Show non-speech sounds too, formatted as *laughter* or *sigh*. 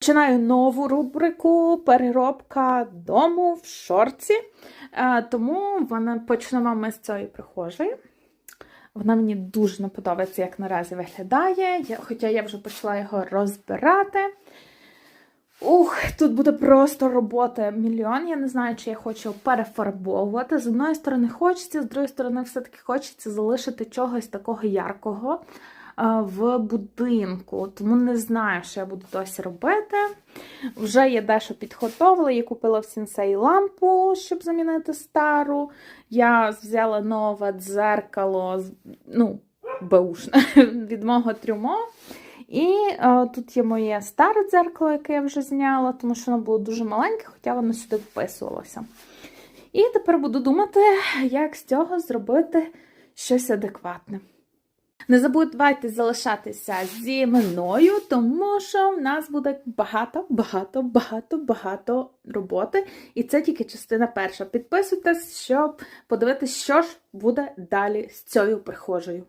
Починаю нову рубрику переробка дому в шорці. Е, Тому вона почнемо ми з цієї прихожої. Вона мені дуже не подобається, як наразі виглядає, я, хоча я вже почала його розбирати. Ух, тут буде просто робота мільйон. Я не знаю, чи я хочу перефарбовувати. З одної сторони хочеться, з другої сторони, все-таки хочеться залишити чогось такого яркого в будинку. Тому не знаю, що я буду досі робити. Вже я дещо підготовила. Я купила в сінсей лампу, щоб замінити стару. Я взяла нове дзеркало, ну, беушне, *laughs* від мого трюмо. І е, тут є моє старе дзеркало, яке я вже зняла, тому що воно було дуже маленьке, хоча воно сюди вписувалося. І тепер буду думати, як з цього зробити щось адекватне. Не забудьте залишатися зі мною, тому що в нас буде багато, багато, багато, багато роботи. І це тільки частина перша. Підписуйтесь, щоб подивитися, що ж буде далі з цією прихожою.